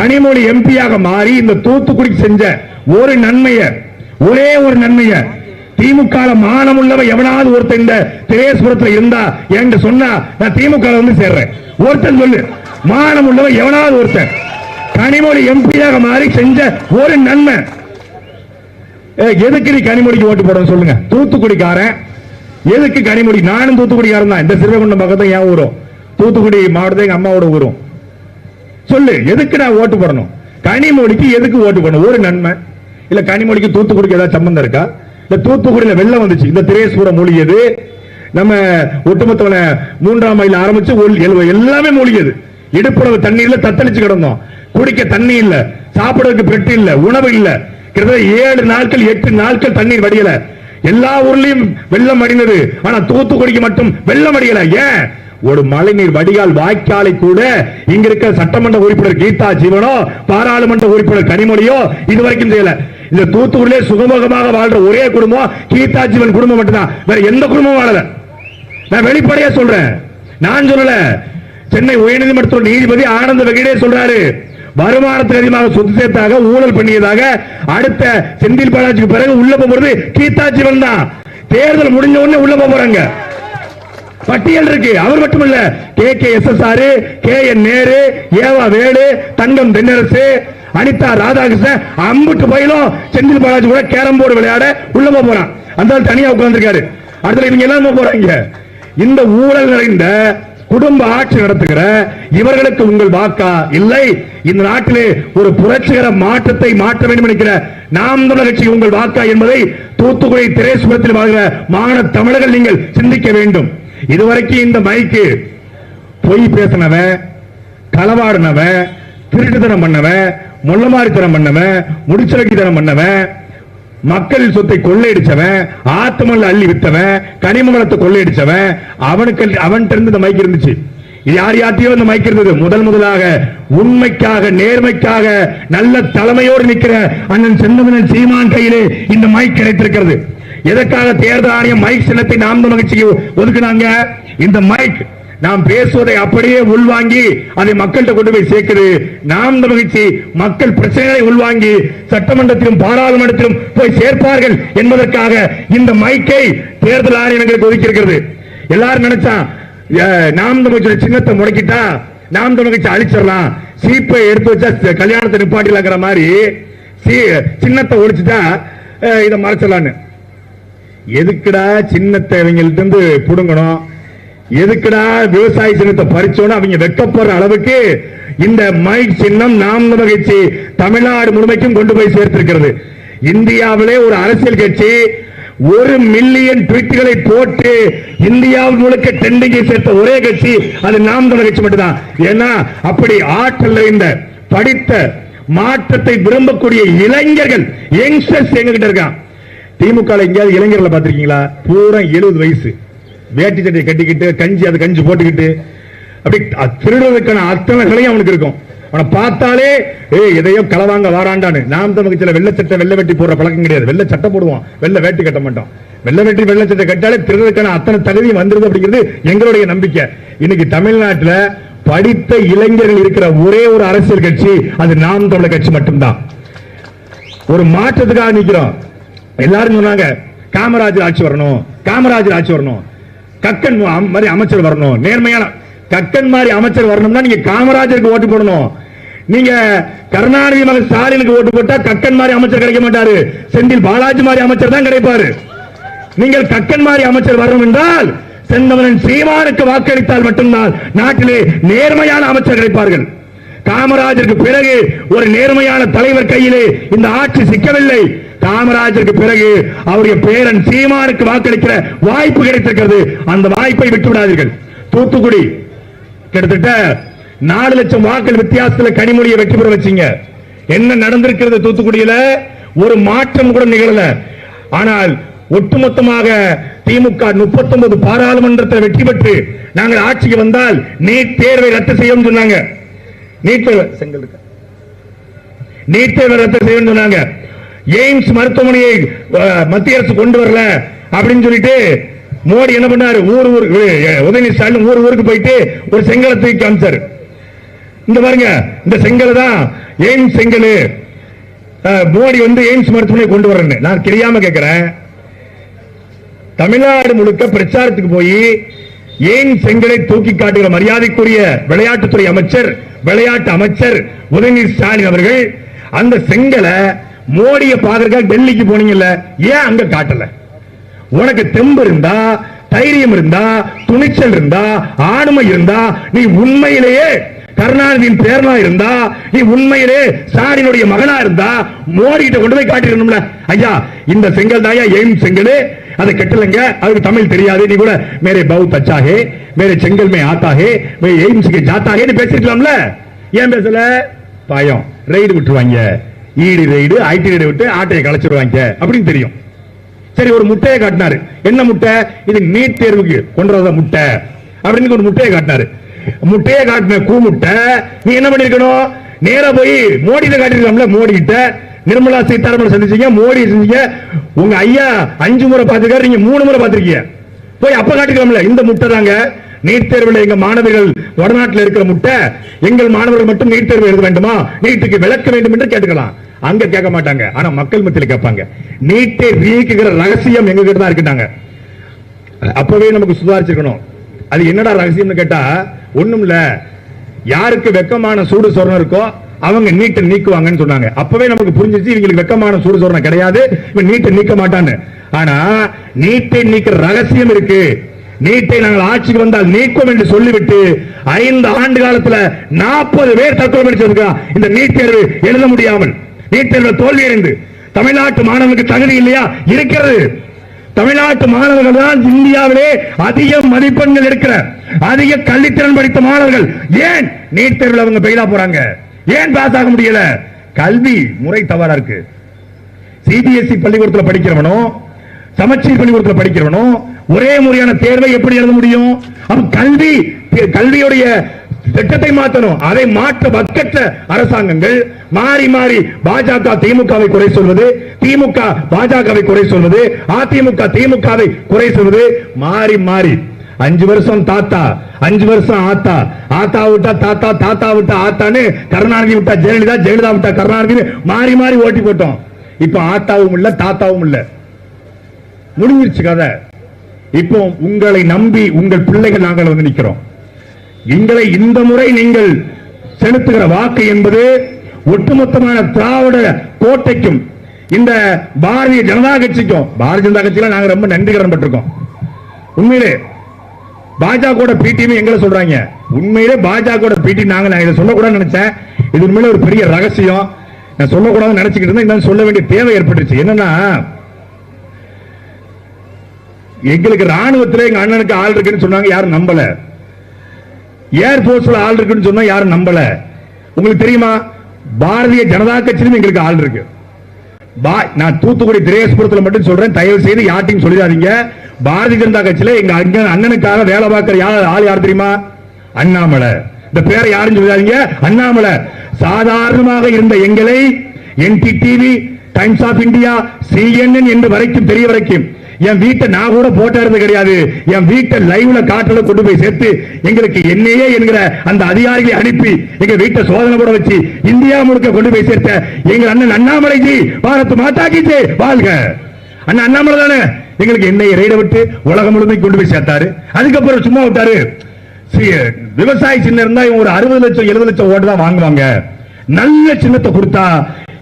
கனிமொழி எம்பியாக மாறி இந்த தூத்துக்குடி செஞ்ச ஒரு நன்மைய ஒரே ஒரு நன்மைய திமுக மானம் உள்ளவ எவனாவது ஒருத்தன் இந்த திரேஸ்வரத்துல இருந்தா என்கிட்ட சொன்னா நான் திமுக வந்து சேர்றேன். ஒருத்தன் சொல்லு மானம் உள்ளவ எவனாவது ஒருத்தன் கனிமொழி எம்பியாக மாறி செஞ்ச ஒரு நன்மை. ஏய், எதுக்கு நீ கனிமொழிக்கு ஓட்டு போடணும் சொல்லுங்க. தூத்துக்குடிக்காரன் எதுக்கு கனிமொழி நானும் தூத்துக்குடிக்காரன் தான். இந்த சிறுவகுண்டம் பக்கத்துல என் ஊரும் தூத்துக்குடி மாவட்டத்தை எங்க அம்மாவோட ஊரும். சொல்லு எதுக்கு நான் ஓட்டு போடணும்? கனிமொழிக்கு எதுக்கு ஓட்டு போடணும்? ஒரு நன்மை. இல்ல கனிமொழிக்கு தூத்துக்குடிக்கு ஏதாவது சம்பந்தம் இருக்கா? இந்த தூத்துக்குடியில வெள்ளம் வந்துச்சு. இந்த திரேஸ்வரம் மொழியது நம்ம ஒட்டுமொத்த மூன்றாம் மைல் ஆரம்பிச்சு எல்லாமே மூழ்கியது இடுப்புறவு தண்ணீர்ல தத்தளிச்சு கிடந்தோம். குடிக்க தண்ணி இல்ல சாப்பிடறதுக்கு பெட்டு இல்ல உணவு இல்ல. கிட்டத்தட்ட ஏழு நாட்கள் எட்டு நாட்கள் தண்ணீர் வடியல. எல்லா ஊர்லயும் வெள்ளம் அடிந்தது ஆனா தூத்துக்குடிக்கு மட்டும் வெள்ளம் அடியல ஏன்? ஒரு மழைநீர் வடிகால் வாய்க்காலை கூட இங்க இருக்க சட்டமன்ற உறுப்பினர் கீதா ஜீவனோ பாராளுமன்ற உறுப்பினர் கனிமொழியோ இதுவரைக்கும் செய்யல. இந்த தூத்துக்குடியிலே சுகமுகமாக வாழ்ற ஒரே குடும்பம் கீதா ஜீவன் குடும்பம் மட்டும்தான். வேற எந்த குடும்பமும் வாழல. நான் வெளிப்படையா சொல்றேன். நான் சொல்லல. சென்னை உயர்நீதிமன்ற நீதிபதி ஆனந்த வெகிடே சொல்றாரு. வருமானத்துக்கு அதிகமாக சொத்து சேர்த்தாக ஊழல் பண்ணியதாக அடுத்த செந்தில் பாலாஜிக்கு பிறகு உள்ள போறது கீதா ஜீவன் தான். தேர்தல் முடிஞ்ச உடனே உள்ள போறாங்க. பட்டியல் இருக்கு. அவர் மட்டுமல்ல K K S S R K N Nehru E V Velu Thangam Thennarasu Anitha Radhakrishnan அம்புட்டு பயிலும் செந்தில் பாலாஜி கூட கேரம் போர்டு விளையாட உள்ள போக போறான். அந்த தனியா உட்கார்ந்துருக்காரு. அடுத்த இவங்க எல்லாம் போக போறாங்க. இந்த ஊழல் நிறைந்த குடும்ப ஆட்சி நடத்துகிற இவர்களுக்கு உங்கள் வாக்கா? இல்லை. இந்த நாட்டிலே ஒரு புரட்சிகர மாற்றத்தை மாற்ற வேண்டும் என்கிற நாம் தமிழர் கட்சி உங்கள் வாக்கா என்பதை தூத்துக்குடி திரேஸ்வரத்தில் வாழ்கிற மாண தமிழர்கள் நீங்கள் சிந்திக்க வேண்டும். இதுவரைக்கும் இந்த மைக்கு பொய் பேசினவன் களவாடினவன் திருட்டுத்தனம் பண்ணவன் முள்ளமாரித்தனம் பண்ணவன் முடிச்சலக்கித்தனம் பண்ணவன் மக்கள் சொத்தை கொள்ளையடிச்சவன் ஆத்தமல்ல அள்ளி வித்தவன் கனிமங்கலத்தை கொள்ளையடிச்சவன் அவனுக்கு அவன்கிட்ட இருந்து இந்த மைக் இருந்துச்சு. இது யார் யார்ட்டையோ இந்த மைக் இருந்தது. முதல் முதலாக உண்மைக்காக நேர்மைக்காக நல்ல தலைமையோடு நிற்கிற அண்ணன் செந்தமனன் சீமான் கையிலே இந்த மைக் கிடைத்திருக்கிறது. எதற்காக தேர்தல் ஆணையம் மைக் சின்னத்தை நாம் மகிழ்ச்சிக்கு ஒதுக்குனாங்க? இந்த மைக் நாம் பேசுவதை அப்படியே உள்வாங்கி அதை மக்கள்கிட்ட கொண்டு போய் சேர்க்குது. நாம் மகிழ்ச்சி மக்கள் பிரச்சனைகளை உள்வாங்கி சட்டமன்றத்திலும் பாராளுமன்றத்திலும் போய் சேர்ப்பார்கள் என்பதற்காக இந்த மைக்கை தேர்தல் ஆணையம் எங்களுக்கு ஒதுக்கி இருக்கிறது எல்லாரும் நினைச்சா நாம் தமிழ்ச்சி சின்னத்தை முடக்கிட்டா நாம் தமிழ்ச்சி அழிச்சிடலாம். சீப்பை எடுத்து வச்சா கல்யாணத்தை நிப்பாட்டிலாங்கிற மாதிரி சின்னத்தை ஒழிச்சுட்டா அஹ், இதை மறைச்சிடலான்னு. எதுக்குடா சின்னத்தை இவங்கள்ட்ட இருந்து புடுங்கணும்? எதுக்குடா விவசாய சின்னத்தை பறிச்சோன்னு அவங்க வெக்கப்படுற அளவுக்கு இந்த மை சின்னம் நாம் மகிழ்ச்சி தமிழ்நாடு முழுமைக்கும் கொண்டு போய் சேர்த்திருக்கிறது. இந்தியாவிலே ஒரு அரசியல் கட்சி ஒரு மில்லியன் ட்வீட்டுகளை போட்டு இந்தியாவில் முழுக்க ட்ரெண்டிங்கை சேர்த்த ஒரே கட்சி அது நாம் தமிழ் கட்சி மட்டும்தான். ஏன்னா அப்படி ஆற்றல் இந்த படித்த மாற்றத்தை விரும்பக்கூடிய இளைஞர்கள் யங்ஸ்டர்ஸ் எங்ககிட்ட இருக்கான் திமுக எங்கேயாவது இளைஞர்களை பார்த்துருக்கீங்களா? பூரா எழுபது வயசு. வேட்டி சட்டையை கட்டிக்கிட்டு கஞ்சி அது கஞ்சி போட்டுக்கிட்டு. அப்படி அ- திருடுறதுக்கான அத்தனை கலையும் அவனுக்கு இருக்கும். அவனை பார்த்தாலே ஏய் எதையோ களவாங்க வாராண்டான்னு. நாம் நமக்கு சில வெள்ளை சட்டை வெள்ள வெட்டி போடுற பழக்கம் கிடையாது. வெள்ளை சட்டை போடுவோம். வெள்ளை வேட்டி கட்ட மாட்டோம். வெள்ளை வெட்டி வெள்ள சட்டை கட்டாலே திருடுறதுக்கான அத்தனை தகுதியும் வந்துருது அப்படிங்கிறது எங்களுடைய நம்பிக்கை. இன்னைக்கு தமிழ்நாட்டுல படித்த இளைஞர்கள் இருக்கிற ஒரே ஒரு அரசியல் கட்சி அது நாம் தமிழர் கட்சி மட்டும்தான். ஒரு மாற்றத்துக்காக நிற்கிறோம் எல்லாரும் சொன்னாங்க காமராஜர் ஆட்சி வரணும் காமராஜர் ஆட்சி வரணும். கக்கன் மாதிரி அமைச்சர் வரணும் நேர்மையான கக்கன் மாதிரி அமைச்சர் வரணும்னா நீங்க காமராஜருக்கு ஓட்டு போடணும். நீங்க கருணாநிதி மகன் ஸ்டாலினுக்கு ஓட்டு போட்டா கக்கன் மாதிரி அமைச்சர் கிடைக்க மாட்டாரு. செந்தில் பாலாஜி மாதிரி அமைச்சர் தான் கிடைப்பாரு. நீங்கள் கக்கன் மாதிரி அமைச்சர் வரணும் என்றால் செந்தமனன் சீமானுக்கு வாக்களித்தால் மட்டும்தான் நாட்டிலே நேர்மையான அமைச்சர் கிடைப்பார்கள். காமராஜருக்கு பிறகு ஒரு நேர்மையான தலைவர் கையிலே இந்த ஆட்சி சிக்கவில்லை. காமராஜருக்கு பிறகு அவருடைய பேரன் சீமானுக்கு வாக்களிக்கிற வாய்ப்பு கிடைத்திருக்கிறது. அந்த வாய்ப்பை விட்டு விடாதீர்கள் தூத்துக்குடி கிட்டத்தட்ட நாலு லட்சம் வாக்கள் வித்தியாசத்துல கனிமொழியை வெற்றி பெற வச்சீங்க. என்ன நடந்திருக்கிறது தூத்துக்குடியில? ஒரு மாற்றம் கூட நிகழல. ஆனால் ஒட்டுமொத்தமாக திமுக 39 பாராளுமன்றத்தில் வெற்றி பெற்று நாங்கள் ஆட்சிக்கு வந்தால் நீட் தேர்வை ரத்து செய்யும் சொன்னாங்க? நீட் தேர்வை ரத்து செய்யும் சொன்னாங்க. எய்ம்ஸ் மருத்துவமனையை மத்திய அரசு கொண்டு வரல அப்படின்னு சொல்லிட்டு மோடி என்ன பண்ணாரு? ஊர் ஊர் உதயநிதி ஸ்டாலின் ஊர் ஊருக்கு போயிட்டு ஒரு செங்கலை தூக்கி காமிச்சார். இந்த பாருங்க இந்த செங்கல் தான் எய்ம்ஸ் செங்கல். மோடி வந்து எய்ம்ஸ் மருத்துவமனை கொண்டு வரேன்னு. நான் தெரியாம கேட்கிறேன் தமிழ்நாடு முழுக்க பிரச்சாரத்துக்கு போய் ஏன் செங்கலை தூக்கி காட்டுகிற மரியாதைக்குரிய விளையாட்டுத்துறை அமைச்சர் விளையாட்டு அமைச்சர் உதயநிதி ஸ்டாலின் அவர்கள் அந்த செங்கலை மோடியை பார்க்கறதுக்காக டெல்லிக்கு போனீங்கல்ல ஏன் அங்க காட்டல? உனக்கு தெம்பு இருந்தா தைரியம் இருந்தா துணிச்சல் இருந்தா ஆளுமை இருந்தா நீ உண்மையிலேயே கருணாநிதியின் பேரனா இருந்தா நீ உண்மையிலே சாரினுடைய மகனா இருந்தா மோடி கிட்ட கொண்டு போய் காட்டிருக்கணும்ல ஐயா இந்த செங்கல் தாயா எய்ம் செங்கல் அதை கட்டலங்க அதுக்கு தமிழ் தெரியாது நீ கூட மேரே பவுத் அச்சா மேரே செங்கல் மே ஆத்தாகே மே எய்ம்ஸ் கே பேசிருக்கலாம்ல. ஏன் பேசல? பயம். ரெய்டு விட்டுருவாங்க. ஈடி ரைடு ஐடி ரைடு விட்டு ஆட்டையை கலைச்சிருவாங்க. அப்படின்னு தெரியும். சரி ஒரு முட்டையை காட்டினாரு. என்ன முட்டை? இது நீட் தேர்வுக்கு கொண்டு வர முட்டை? அப்படின்னு ஒரு முட்டையை காட்டினாரு. முட்டையை காட்டின கூ முட்டை நீ என்ன பண்ணிருக்கணும்? நேரா போய் மோடி கிட்ட மோடி கிட்ட நிர்மலா சீதாராமன் சந்திச்சீங்க மோடி செஞ்சீங்க உங்க ஐயா அஞ்சு முறை பார்த்துருக்காரு நீங்க மூணு முறை பார்த்திருக்கீங்க. போய் அப்ப காட்டிக்கலாம்ல இந்த முட்டை தாங்க. நீட் தேர்வில் எங்க மாணவர்கள் வடநாட்டில் இருக்கிற முட்டை எங்கள் மாணவர்கள் மட்டும் நீட் தேர்வு எழுத வேண்டுமா? நீட்டுக்கு விளக்க வேண்டும் என்று கேட்டுக்கலாம். அங்க கேட்க மாட்டாங்க. ஆனா மக்கள் மத்தியில் கேட்பாங்க. நீட்டை நீக்குகிற ரகசியம் எங்க கிட்ட தான் இருக்கிட்டாங்க அப்பவே நமக்கு சுதாரிச்சிருக்கணும். அது என்னடா ரகசியம்னு கேட்டா ஒண்ணும் இல்ல. யாருக்கு வெக்கமான சூடு சொரணம் இருக்கோ அவங்க நீட்டை நீக்குவாங்கன்னு சொன்னாங்க. அப்பவே நமக்கு புரிஞ்சிச்சு இவங்களுக்கு வெக்கமான சூடு சொரணம் கிடையாது. இவன் நீட்டை நீக்க மாட்டான்னு. ஆனா நீட்டை நீக்கிற ரகசியம் இருக்கு. நீட்டை நாங்கள் ஆட்சிக்கு வந்தால் நீக்கும் என்று சொல்லிவிட்டு ஐந்து ஆண்டு காலத்துல நாற்பது பேர் தற்கொலை படிச்சிருக்கான் இந்த நீட் தேர்வு எழுத முடியாமல் நீட் தேர்வு தோல்வி அடைந்து தமிழ்நாட்டு மாணவனுக்கு தகுதி இல்லையா? இருக்கிறது. தமிழ்நாட்டு மாணவர்கள் தான் இந்தியாவிலே அதிக மதிப்பெண்கள் இருக்கிற அதிக கல்வித்திறன் படித்த மாணவர்கள். ஏன் நீட் தேர்வில் அவங்க பெயிலா போறாங்க? ஏன் பாஸ் ஆக முடியல? கல்வி முறை தவறா இருக்கு. சிபிஎஸ்இ பள்ளிக்கூடத்தில் படிக்கிறவனும் சமச்சீர் பள்ளிக்கூடத்தில் படிக்கிறவனும் ஒரே முறையான தேர்வை எப்படி எழுத முடியும்? அவன் கல்வி கல்வியுடைய திட்டத்தை மாற்றணும். அதை மாற்ற வக்கற்ற அரசாங்கங்கள் மாறி மாறி பாஜக திமுகவை குறை சொல்வது திமுக பாஜகவை குறை சொல்வது அதிமுக திமுகவை குறை சொல்வது மாறி மாறி. அஞ்சு வருஷம் தாத்தா அஞ்சு வருஷம் ஆத்தா. ஆத்தா விட்டா தாத்தா தாத்தா விட்டா ஆத்தான்னு கருணாநிதி விட்டா ஜெயலலிதா ஜெயலலிதா விட்டா கருணாநிதி மாறி மாறி ஓட்டி போட்டோம். இப்ப ஆத்தாவும் இல்ல தாத்தாவும் இல்ல. முடிஞ்சிருச்சு கதை. இப்போ உங்களை நம்பி உங்கள் பிள்ளைகள் நாங்கள் வந்து நிற்கிறோம் எங்களை இந்த முறை நீங்கள் செலுத்துகிற வாக்கு என்பது ஒட்டுமொத்தமான திராவிட கோட்டைக்கும் இந்த பாரதிய ஜனதா கட்சிக்கும் பாரதிய ஜனதா கட்சியில நாங்க ரொம்ப நன்றி கடன் பட்டிருக்கோம். உண்மையிலே பாஜக பிடிஎம் எங்களை சொல்றாங்க. உண்மையிலே பாஜக பிடி நாங்க நான் இதை சொல்லக்கூடாதுன்னு நினைச்சேன். இது உண்மையிலே ஒரு பெரிய ரகசியம். நான் சொல்லக்கூடாதுன்னு நினைச்சுக்கிட்டு இருந்தேன். சொல்ல வேண்டிய தேவை ஏற்பட்டுச்சு என்னன்னா எங்களுக்கு ராணுவத்துல எங்க அண்ணனுக்கு ஆள் இருக்குன்னு சொன்னாங்க யாரும் நம்பல. ஏர்போர்ஸ்ல ஆள் இருக்குன்னு சொன்னா யாரும் நம்பல. உங்களுக்கு தெரியுமா? பாரதிய ஜனதா கட்சியிலும் எங்களுக்கு ஆள் இருக்கு. பா- நான் தூத்துக்குடி திரேஸ்புரத்துல மட்டும் சொல்றேன் தயவு செய்து யார்ட்டையும் சொல்லிடாதீங்க. பாரதிய ஜனதா கட்சியில எங்க அண்ணனுக்காக வேலை பார்க்கிற யார் ஆள் யார் தெரியுமா? அண்ணாமலை. இந்த பேரை யாரும் சொல்லிடாதீங்க அண்ணாமலை. சாதாரணமாக இருந்த எங்களை NDTV Times of India CNN என்று வரைக்கும் தெரிய வரைக்கும் என் வீட்டை நான் கூட போட்டோ எடுத்து கிடையாது. என் வீட்டை லைவ்ல காட்டுல கொண்டு போய் சேர்த்து எங்களுக்கு என்னையே என்கிற அந்த அதிகாரிகளை அனுப்பி எங்க வீட்டை சோதனை கூட வச்சு இந்தியா முழுக்க கொண்டு போய் சேர்த்த எங்க அண்ணன் அண்ணாமலைஜி பாரத் மாதா வாழ்க. அண்ணன் அண்ணாமலை தானே? எங்களுக்கு என்னை ரெய்ட விட்டு உலகம் முழுமைக்கு கொண்டு போய் சேர்த்தாரு. அதுக்கப்புறம் சும்மா விட்டாரு. விவசாய சின்னம் இருந்தா இவங்க ஒரு அறுபது லட்சம் எழுபது லட்சம் ஓட்டு தான் வாங்குவாங்க. நல்ல சின்னத்தை கொடுத்தா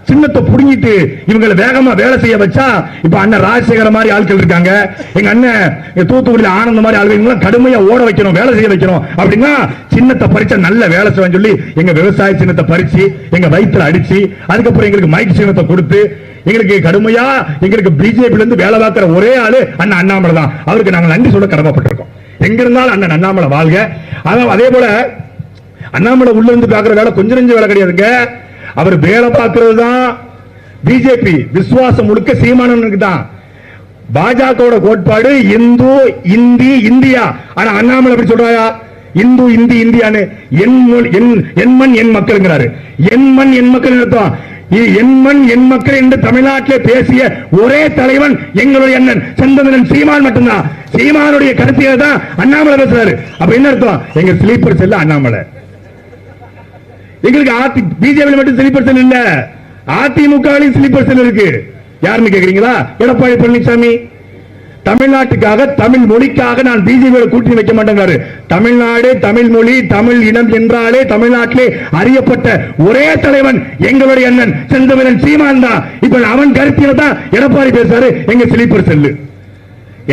சின்னத்தை புடுங்கிட்டு இவங்களை வேகமா வேலை செய்ய வச்சா இப்ப அண்ணன் ராஜசேகர மாதிரி ஆட்கள் இருக்காங்க. எங்க அண்ணன் தூத்துக்குடியில் ஆனந்த மாதிரி ஆட்கள் கடுமையா ஓட வைக்கணும் வேலை செய்ய வைக்கணும். அப்படின்னா சின்னத்தை பறிச்சா நல்ல வேலை செய்வேன் சொல்லி எங்க விவசாய சின்னத்தை பறிச்சு எங்க வயிற்றுல அடிச்சு அதுக்கப்புறம் எங்களுக்கு மைக் சின்னத்தை கொடுத்து எங்களுக்கு கடுமையா எங்களுக்கு பிஜேபில இருந்து வேலை பார்க்கிற ஒரே ஆளு அண்ணன் அண்ணாமலை தான். அவருக்கு நாங்க நன்றி சொல்ல கடமைப்பட்டிருக்கோம். எங்க இருந்தாலும் அண்ணன் அண்ணாமலை வாழ்க. அதான் அதே போல அண்ணாமலை உள்ள இருந்து பாக்குற வேலை கொஞ்சம் நெஞ்ச வேலை கிடையாதுங்க. அவர் வேலை பார்க்கறது தான் பிஜேபி விசுவாசம் முழுக்க சீமானனுக்கு தான் பாஜகவோட கோட்பாடு இந்து இந்தி இந்தியா. ஆனா அண்ணாமலை அப்படி சொல்றாயா? இந்து இந்தி இந்தியான்னு. என் என்- மண் என் மக்கள்ங்கிறாரு. என் மண் என் மக்கள் அர்த்தம். இது என் மண் என் மக்கள் என்று தமிழ்நாட்டில் பேசிய ஒரே தலைவன் எங்களுடைய அண்ணன் செந்தமிழன் சீமான் மட்டும்தான். சீமானுடைய கருத்தியை தான் அண்ணாமலை பேசுறாரு. அப்ப என்ன அர்த்தம்? எங்க ஸ்லீப்பர் செல்ல அண்ணாமலை. எங்களுக்கு பிஜேபி மட்டும் ஸ்லீப்பர் செல் இல்ல. அதிமுகவிலும் ஸ்லீப்பர் செல் இருக்கு. யாருன்னு கேக்குறீங்களா? எடப்பாடி பழனிசாமி. தமிழ்நாட்டுக்காக தமிழ் மொழிக்காக நான் பிஜேபி கூட்டணி வைக்க மாட்டேங்கிறாரு. தமிழ்நாடு தமிழ் மொழி தமிழ் இனம் என்றாலே தமிழ்நாட்டிலே அறியப்பட்ட ஒரே தலைவன் எங்களுடைய அண்ணன் செந்தமிழன் சீமான் தான். இப்ப அவன் கருத்தியில தான் எடப்பாடி பேசுறாரு. எங்க ஸ்லீப்பர் செல்லு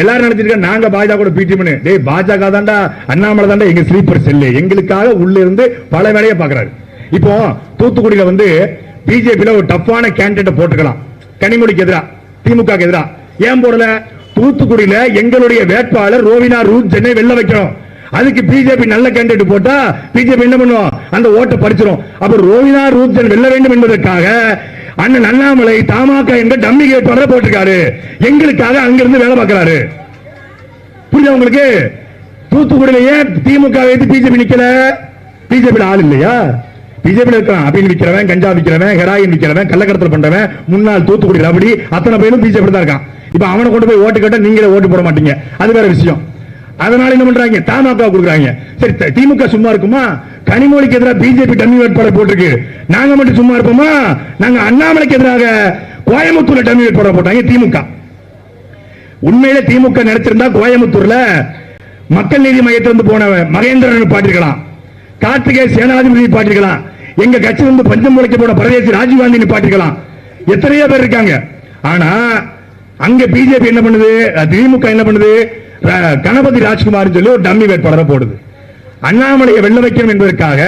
எல்லாரும் நினைச்சிருக்க நாங்க பாஜக கூட பிடி பண்ணு. டேய் பாஜக தாண்டா அண்ணாமலை தாண்டா எங்க ஸ்லீப்பர் செல்லு எங்களுக்காக உள்ள இருந்து பல வேலையை பாக்குறாரு இப்போ தூத்துக்குடியில வந்து பிஜேபியில ஒரு டஃப்பான கேண்டிடேட் போட்டுக்கலாம் கனிமொழிக்கு எதிரா திமுக எதிரா. ஏன் போடல? தூத்துக்குடியில எங்களுடைய வேட்பாளர் ரோவினா ரூத் சென்னை வெளில வைக்கணும். அதுக்கு பிஜேபி நல்ல கேண்டிடேட் போட்டா பிஜேபி என்ன பண்ணுவோம் அந்த ஓட்டை படிச்சிடும் அப்ப ரோவினா ரூத் சென்னை வெல்ல வேண்டும் என்பதற்காக அண்ணன் அண்ணாமலை தமாக என்ற டம்மி கேட்பாளர் போட்டிருக்காரு. எங்களுக்காக அங்கிருந்து வேலை பார்க்கிறாரு. புரியுது உங்களுக்கு? தூத்துக்குடியில ஏன் திமுக வைத்து பிஜேபி நிக்கல. பிஜேபி ஆள் இல்லையா? பிஜேபி இருக்கான் அப்படின்னு விக்கிறவன் கஞ்சா விக்கிறவன் ஹெராயின் விக்கிறவன் கள்ளக்கடத்தல் பண்றவன் முன்னாள் தூத்துக்குடி ரபடி அத்தனை பேரும் பிஜேபி தான் இருக்கான். இப்ப அவனை கொண்டு போய் ஓட்டு கேட்டா நீங்களே ஓட்டு போட மாட்டீங்க. அது வேற விஷயம். அதனால என்ன பண்றாங்க? தமாக கொடுக்குறாங்க. சரி திமுக சும்மா இருக்குமா? கனிமொழிக்கு எதிராக பிஜேபி டம்மி வேட்பாளர் போட்டிருக்கு. நாங்க மட்டும் சும்மா இருப்போமா? நாங்க அண்ணாமலைக்கு எதிராக கோயம்புத்தூர்ல டம்மி வேட்பாளர் போட்டாங்க திமுக. உண்மையில திமுக நினைச்சிருந்தா கோயம்புத்தூர்ல மக்கள் நீதி மையத்திலிருந்து போனவன் மகேந்திரன் பாட்டிருக்கலாம். கார்த்திகே சேனாதிபதி பாட்டிருக்கலாம். எங்க கட்சி வந்து பஞ்சம் முளைக்க போட பிரதேசி ராஜீவ்காந்தி நிப்பாட்டிக்கலாம். எத்தனையோ பேர் இருக்காங்க. ஆனா அங்க பிஜேபி என்ன பண்ணுது? திமுக என்ன பண்ணுது? கணபதி ராஜ்குமார் சொல்லி ஒரு டம்மி வேட்பாளரை போடுது. அண்ணாமலையை வெள்ள வைக்கணும் என்பதற்காக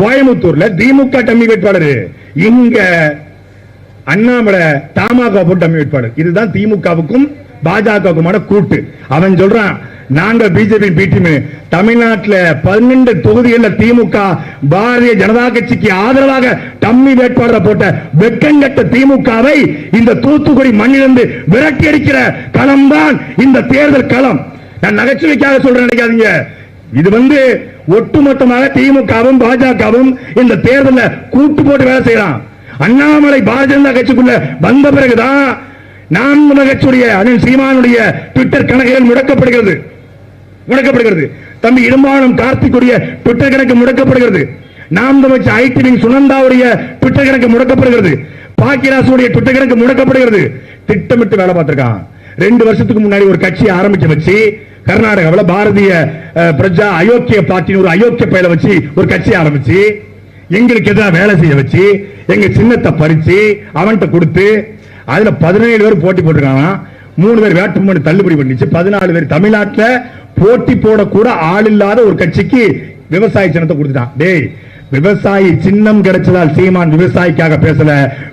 கோயம்புத்தூர்ல திமுக டம்மி வேட்பாளர். இங்க அண்ணாமலை தமாக போட்டு டம்மி வேட்பாளர். இதுதான் திமுகவுக்கும் பாஜகவுக்குமான கூட்டு. அவன் சொல்றான் நாங்க பிஜேபி பிடிஎம் தமிழ்நாட்டுல பன்னெண்டு தொகுதிகளில் திமுக பாரதிய ஜனதா கட்சிக்கு ஆதரவாக டம்மி வேட்பாளரை போட்ட வெக்கங்கட்ட திமுகவை இந்த தூத்துக்குடி மண்ணிலிருந்து விரட்டி அடிக்கிற களம்தான் இந்த தேர்தல் களம். நான் நகைச்சுவைக்காக சொல்றேன் நினைக்காதீங்க. இது வந்து ஒட்டுமொத்தமாக திமுகவும் பாஜகவும் இந்த தேர்தலில் கூட்டு போட்டு வேலை செய்யலாம். அண்ணாமலை பாரதிய ஜனதா கட்சிக்குள்ள வந்த பிறகுதான் நாம் நகைச்சுடைய கட்சியுடைய சீமானுடைய ட்விட்டர் கணக்குகள் முடக்கப்படுகிறது. முடக்கப்படுகிறது. தம்பி இடும்பானம் கார்த்திக்குடைய ட்விட்டர் கணக்கு முடக்கப்படுகிறது. நாம் தமிழ் ஐடி சுனந்தாவுடைய ட்விட்டர் கணக்கு முடக்கப்படுகிறது. பாக்கியராசுடைய ட்விட்டர் கணக்கு முடக்கப்படுகிறது. திட்டமிட்டு வேலை பார்த்திருக்கான். ரெண்டு வருஷத்துக்கு முன்னாடி ஒரு கட்சியை ஆரம்பிச்சு வச்சு கர்நாடகாவில் பாரதிய பிரஜா அயோக்கிய பார்ட்டின்னு ஒரு அயோக்கிய பயில வச்சு ஒரு கட்சி ஆரம்பிச்சு எங்களுக்கு எதிராக வேலை செய்ய வச்சு எங்க சின்னத்தை பறிச்சு அவன்கிட்ட கொடுத்து அதுல பதினேழு பேர் போட்டி போட்டிருக்காங்க மூணு பேர் வேட்புமனு தள்ளுபடி பண்ணிச்சு. பதினாலு பேர் தமிழ்நாட்டுல போட்டி போடக்கூட ஆள் இல்லாத ஒரு கட்சிக்கு விவசாய சின்னத்தை கொடுத்துட்டான். டேய் விவசாயி சின்னம் கிடைச்சதால் சீமான் விவசாயிக்காக பேசல.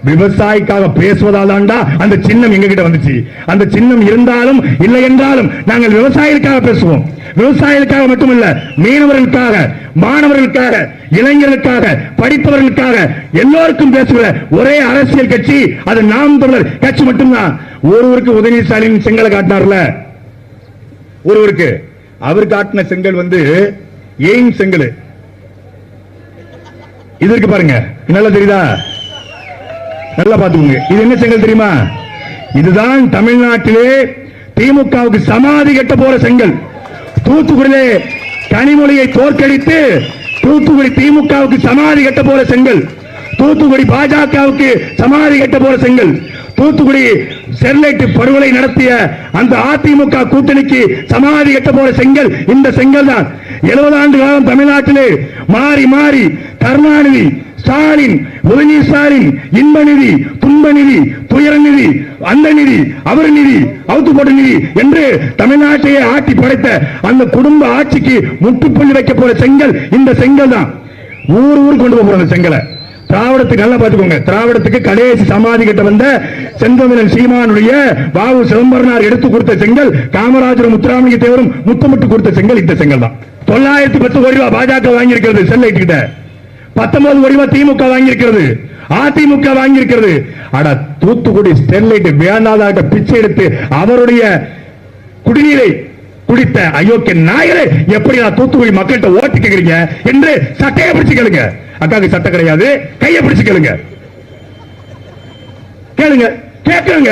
விவசாயிக்காக பேசுவதால் தான்டா அந்த சின்னம் எங்க கிட்ட வந்துச்சு. அந்த சின்னம் இருந்தாலும் இல்லை என்றாலும் நாங்கள் விவசாயிகளுக்காக பேசுவோம். விவசாயிகளுக்காக மட்டுமல்ல மீனவர்களுக்காக மாணவர்களுக்காக இளைஞர்களுக்காக படிப்பவர்களுக்காக எல்லோருக்கும் பேசுகிற ஒரே அரசியல் கட்சி அது நாம் தமிழர் கட்சி மட்டும்தான். ஒருவருக்கு உதயநிதி ஸ்டாலின் செங்கலை காட்டினார்ல. ஒருவருக்கு அவர் காட்டின செங்கல் வந்து எய்ம் செங்கல்? இது இருக்கு பாருங்க. நல்லா தெரியுதா? நல்லா பாத்துக்கோங்க இது என்ன செங்கல் தெரியுமா? இதுதான் தமிழ்நாட்டிலே திமுகவுக்கு சமாதி கட்ட போற செங்கல். தூத்துக்குடியிலே கனிமொழியை தோற்கடித்து தூத்துக்குடி திமுகவுக்கு சமாதி கட்ட போற செங்கல். தூத்துக்குடி பாஜகவுக்கு சமாதி கட்ட போற செங்கல். தூத்துக்குடி ஸ்டெர்லைட் படுகொலை நடத்திய அந்த அதிமுக கூட்டணிக்கு சமாதி கட்ட போற செங்கல் இந்த செங்கல் தான். எழுபது ஆண்டு காலம் தமிழ்நாட்டிலே மாறி மாறி கருணாநிதி ஸ்டாலின் உதவி ஸ்டாலின் இன்ப நிதி துன்ப நிதி துயர நிதி அந்த நிதி அவர் நிதி அவுத்து போட்ட நிதி என்று தமிழ்நாட்டையே ஆட்டி படைத்த அந்த குடும்ப ஆட்சிக்கு முட்டுப்புள்ளி வைக்க போற செங்கல் இந்த செங்கல் தான். ஊர் ஊர் கொண்டு போக போற அந்த செங்கலை. திராவிடத்துக்கு நல்லா பார்த்துக்கோங்க. திராவிடத்துக்கு கடைசி சமாதி கிட்ட வந்த செந்தமிழன் சீமானுடைய பாபு சிதம்பரனார் எடுத்து கொடுத்த செங்கல் காமராஜர் முத்துராமலிங்க தேவரும் முத்தமிட்டு கொடுத்த செங்கல் இந்த செங்கல் தான். தொள்ளாயிரத்தி பத்து கோடி ரூபாய் பாஜக வாங்கியிருக்கிறது செல்லைட் கிட்ட. பத்தொன்பது கோடி ரூபாய் திமுக வாங்கியிருக்கிறது. அதிமுக வாங்கியிருக்கிறது. அட தூத்துக்குடி ஸ்டெர்லைட் வேண்டாதாக பிச்சை எடுத்து அவருடைய குடிநீரை குடித்த அயோக்கிய நாயரே எப்படி நான் தூத்துக்குடி மக்கள்கிட்ட ஓட்டு கேக்குறீங்க என்று சட்டையை பிடிச்சு கேளுங்க. அக்காக்கு சட்டை கிடையாது. கையை பிடிச்சு கேளுங்க. கேளுங்க. கேட்குங்க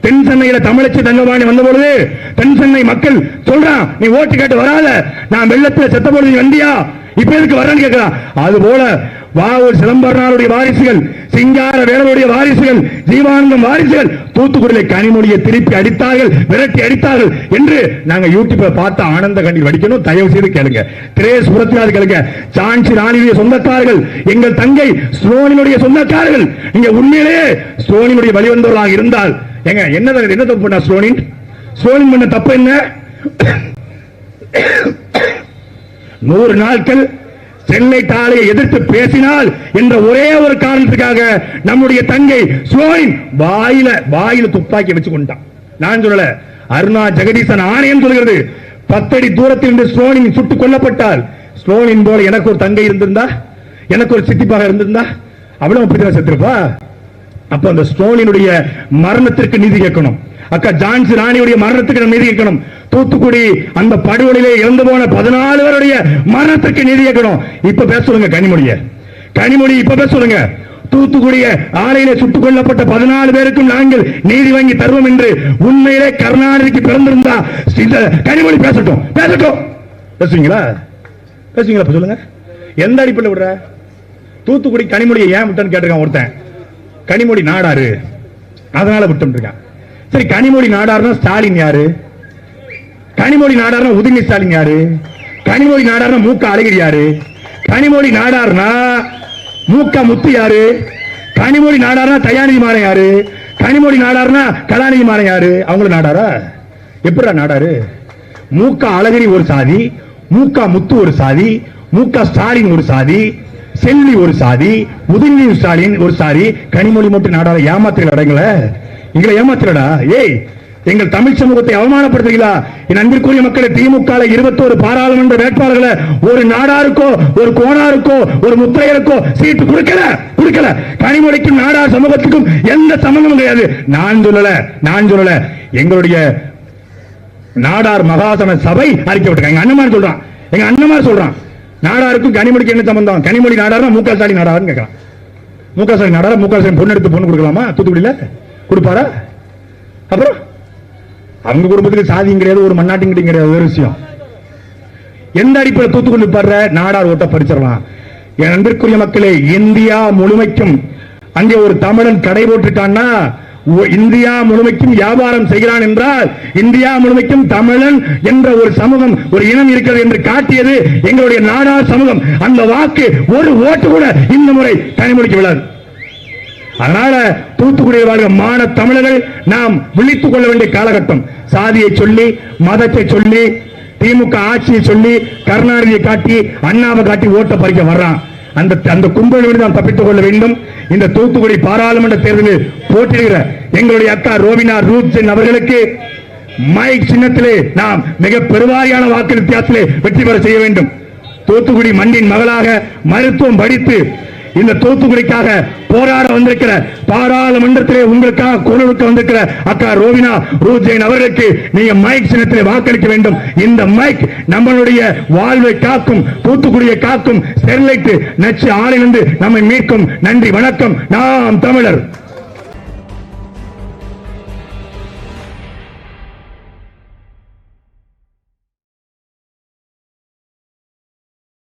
தென் சென்னையில தமிழச்சி தங்கபாணி வந்த பொழுது தென் சென்னை மக்கள் சொல்றான் நீ ஓட்டு கேட்டு வராத. நான் வெள்ளத்துல செத்த பொழுது வண்டியா இப்ப எதுக்கு வரேன்னு கேட்கிறான் அது போல வாவூர் சிதம்பரனாருடைய வாரிசுகள் சிங்கார வேலனுடைய வாரிசுகள் ஜீவானந்தம் வாரிசுகள் தூத்துக்குடியில கனிமொழியை திருப்பி அடித்தார்கள் விரட்டி அடித்தார்கள் என்று நாங்க யூடியூப்ல பார்த்து ஆனந்த கண்ணீர் வடிக்கணும். தயவு செய்து கேளுங்க. திரே புரத்தியாவது கேளுங்க. சாஞ்சி ராணியுடைய சொந்தக்காரர்கள் எங்கள் தங்கை ஸ்ரோனினுடைய சொந்தக்காரர்கள் நீங்க உண்மையிலேயே ஸ்ரோனினுடைய வழிவந்தவர்களாக இருந்தால் எங்க என்ன என்ன தப்பு பண்ண ஸ்ரோனின்? ஸ்ரோனின் பண்ண தப்பு என்ன? நூறு நாட்கள் சென்னை தாளையை எதிர்த்து பேசினால் என்ற ஒரே ஒரு காரணத்துக்காக நம்முடைய தங்கை சோயின் வாயில வாயில துப்பாக்கி வச்சு கொண்டான் நான் சொல்லல அருணா ஜெகதீசன் ஆணையம் சொல்கிறது பத்தடி தூரத்தில் இருந்து ஸ்லோனின் சுட்டுக் கொல்லப்பட்டால் ஸ்லோனின் போல எனக்கு ஒரு தங்கை இருந்திருந்தா எனக்கு ஒரு சித்திப்பாக இருந்திருந்தா அவ்வளவு அப்படி செத்துருப்பா? அப்ப அந்த ஸ்டோனினுடைய மரணத்திற்கு நீதி கேட்கணும். அக்கா ஜான்சி ராணியுடைய மரணத்துக்கு நம்ம நீதி கேட்கணும். தூத்துக்குடி அந்த படுகொலையிலே இறந்து போன பதினாலு பேருடைய மரணத்திற்கு நீதி கேட்கணும். இப்ப பேச சொல்லுங்க கனிமொழிய. கனிமொழி இப்ப பேச சொல்லுங்க. தூத்துக்குடிய ஆலையில சுட்டுக் கொல்லப்பட்ட பதினாலு பேருக்கும் நாங்கள் நீதி வாங்கி தருவோம் என்று உண்மையிலே கருணாநிதிக்கு பிறந்திருந்தா கனிமொழி பேசட்டும். பேசட்டும். பேசுவீங்களா பேசுவீங்களா இப்ப சொல்லுங்க. எந்த அடிப்படையில் விடுற? தூத்துக்குடி கனிமொழியை ஏன் விட்டேன்னு கேட்டிருக்கான் ஒருத்தன். கனிமொழி நாடாரு. அதனால விட்டு இருக்கான் சரி கனிமொழி நாடாருன்னா ஸ்டாலின் யாரு? கனிமொழி நாடாருன்னா உதயநிதி ஸ்டாலின் யாரு? கனிமொழி நாடாருன்னா மூக்க அழகிரி யாரு? கனிமொழி நாடாருன்னா மூக்க முத்து யாரு? கனிமொழி நாடாருன்னா தயாநிதி மாறன் யாரு? கனிமொழி நாடாருன்னா கலாநிதி மாறன் யாரு? அவங்களும் நாடாரா? எப்படிடா நாடாரு? மூக்க அழகிரி ஒரு சாதி மூக்க முத்து ஒரு சாதி மூக்க ஸ்டாலின் ஒரு சாதி செல்வி ஒரு சாதி உதயநிதி ஸ்டாலின் ஒரு சாதி கனிமொழி மட்டும் நாடால ஏமாத்துகள் அடங்கல. எங்களை ஏமாத்துறடா ஏய் எங்கள் தமிழ் சமூகத்தை அவமானப்படுத்துகிறா என் அன்பிற்குரிய மக்களை திமுக இருபத்தோரு பாராளுமன்ற வேட்பாளர்களை ஒரு நாடாருக்கோ ஒரு கோணாருக்கோ ஒரு முத்திரையருக்கோ சீட்டு கொடுக்கல கொடுக்கல. கனிமொழிக்கும் நாடார் சமூகத்துக்கும் எந்த சம்பந்தமும் கிடையாது. நான் சொல்லல நான் சொல்லல. எங்களுடைய நாடார் மகாசன சபை அறிக்கை விட்டுருக்காங்க. எங்க அண்ணமார் சொல்றான். எங்க அண்ணமார் சொல்றான். நாடாருக்கும் கனிமொழிக்கு என்ன சம்பந்தம்? கனிமொழி நாடாரா முக ஸ்டாலின் நாடாருன்னு கேட்கறான் முக ஸ்டாலின் நாடாரா? முக ஸ்டாலின் பொண்ணு எடுத்து பொண்ணு கொடுக்கலாமா? தூத்துக்குடியில? கொடுப்பாரா? அப்புறம்? அவங்க குடும்பத்துக்கு சாதியும் கிடையாது ஒரு மண்ணாட்டியும் கிடையாது ஒரு விஷயம். எந்த அடிப்படையில் தூத்துக்குடி படுற நாடார் ஓட்ட படிச்சிடலாம். என் அன்பிற்குரிய மக்களே இந்தியா முழுமைக்கும் அங்கே ஒரு தமிழன் கடை போட்டுட்டான்னா இந்தியா முழுமைக்கும் வியாபாரம் செய்கிறான் என்றால் இந்தியா முழுமைக்கும் தமிழன் என்ற ஒரு சமூகம் ஒரு இனம் இருக்கிறது என்று காட்டியது எங்களுடைய நாடார் சமூகம். அந்த வாக்கு ஒரு ஓட்டு கூட இந்த முறை கனிமொழிக்கு விடாது அதனால தூத்துக்குடியில் வாழ்கிற மான தமிழர்கள் நாம் விழித்துக் கொள்ள வேண்டிய காலகட்டம். சாதியை சொல்லி மதத்தை சொல்லி திமுக ஆட்சியை சொல்லி கருணாநிதியை காட்டி அண்ணாவை காட்டி ஓட்ட பறிக்க வர்றான். அந்த அந்த கும்பலிலிருந்து நாம் தப்பித்துக் கொள்ள வேண்டும். இந்த தூத்துக்குடி பாராளுமன்ற தேர்தலில் போட்டியிடுகிற எங்களுடைய அக்கா ரோபினா ரூத் அவர்களுக்கு மைக் சின்னத்திலே நாம் மிக பெருவாரியான வாக்கு வித்தியாசத்திலே வெற்றி பெற செய்ய வேண்டும். தூத்துக்குடி மண்ணின் மகளாக மருத்துவம் படித்து இந்த தூத்துக்குடிக்காக போராட வந்திருக்கிற பாராளுமன்றத்திலே உங்களுக்காக குரலுக்கு வந்திருக்கிற அக்கா ரோவினா ரூஜெயின் அவர்களுக்கு நீங்க மைக் சின்னத்திலே வாக்களிக்க வேண்டும். இந்த மைக் நம்மளுடைய வாழ்வை காக்கும் தூத்துக்குடியை காக்கும் ஸ்டெர்லைட் நச்சு ஆலையிலிருந்து நம்மை மீட்கும். நன்றி வணக்கம். நாம் தமிழர்.